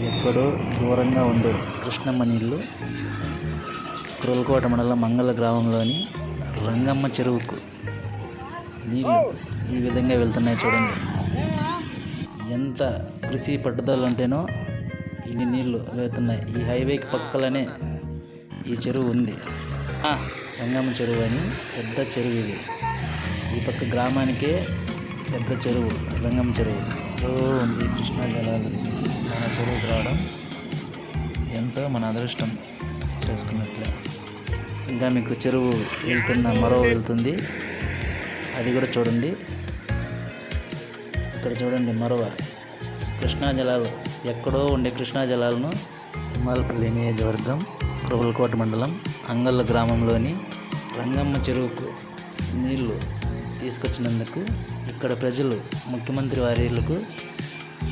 ఎక్కడో దూరంగా ఉండే కృష్ణమ్మ నీళ్ళు కురలకోట మండలం మంగళ గ్రామంలోని రంగమ్మ చెరువుకు నీళ్ళు ఈ విధంగా వెళ్తున్నాయి చూడండి. ఎంత కృషి పట్టుదల ఉంటేనో ఇన్ని నీళ్ళు వెళ్తున్నాయి. ఈ హైవేకి పక్కలనే ఈ చెరువు ఉంది. ఆ, రంగమ్మ చెరువు అని పెద్ద చెరువు ఇది. ఈ పక్క గ్రామానికే పెద్ద చెరువు రంగమ్మ చెరువు. ఉంది. కృష్ణా జలాలు. మన చెరువుకి రావడం ఎంతో మన అదృష్టం చేసుకున్నట్లే. ఇంకా మీకు చెరువు వెళ్తున్న మరో వెళ్తుంది. అది కూడా చూడండి. ఇక్కడ చూడండి మరవ. కృష్ణా జలాలు ఎక్కడో ఉండే కృష్ణా జలాలను సింహాలపల్లి నియోజకవర్గం కురుబలకోట మండలం అంగళ్ళ గ్రామంలోని రంగమ్మ చెరువుకు నీళ్ళు తీసుకొచ్చినందుకు ఇక్కడ ప్రజలు ముఖ్యమంత్రి వారీలకు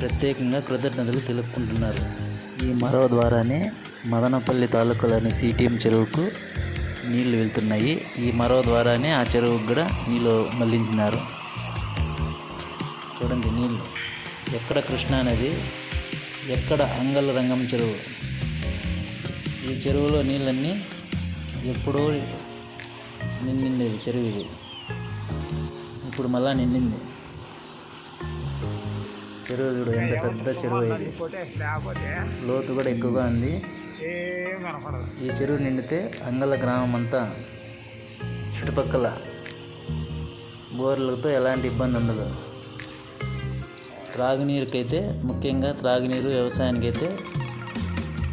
ప్రత్యేకంగా కృతజ్ఞతలు తెలుపుకుంటున్నారు. ఈ మరో ద్వారానే మదనపల్లి తాలూకాలోని సిటిఎం చెరువుకు నీళ్ళు వెళ్తున్నాయి. ఈ మరో ద్వారానే ఆ చెరువుకు కూడా నీళ్ళు మళ్ళించినారు. చూడండి నీళ్ళు ఎక్కడ కృష్ణా నది ఎక్కడ అంగళ్ళ రంగం చెరువు? ఈ చెరువులో నీళ్ళన్నీ ఎప్పుడో నిండిండేది చెరువు ఇది. ఇప్పుడు మళ్ళా నిండింది. చెరువు చూడు ఎంత పెద్ద చెరువు ఇది. లోతు కూడా ఎక్కువగా ఉంది. ఈ చెరువు నిండితే అంగళ్ళ గ్రామం అంతా చుట్టుపక్కల బోర్లతో ఎలాంటి ఇబ్బంది ఉండదు. త్రాగునీరుకైతే ముఖ్యంగా త్రాగునీరు వ్యవసాయానికైతే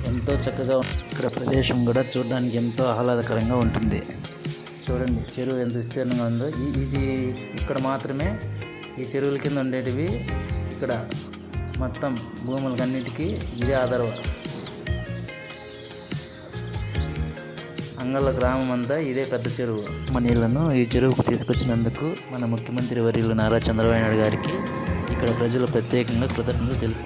ఎంతో చక్కగా ఇక్కడ ప్రదేశం కూడా చూడడానికి ఎంతో ఆహ్లాదకరంగా ఉంటుంది. చూడండి చెరువు ఎంత విస్తీర్ణంగా ఉందో. ఈ ఈ- ఇక్కడ మాత్రమే ఈ చెరువుల కింద ఉండేటివి ఇక్కడ మొత్తం భూములకన్నిటికీ ఇదే ఆధారం. అంగళ్ళ గ్రామం అంతా ఇదే పెద్ద చెరువు. మన నీళ్ళను ఈ చెరువుకు తీసుకొచ్చినందుకు మన ముఖ్యమంత్రి వర్యులు నారా చంద్రబాబు నాయుడు గారికి ఇక్కడ ప్రజలు ప్రత్యేకంగా కృతజ్ఞతలు తెలుపు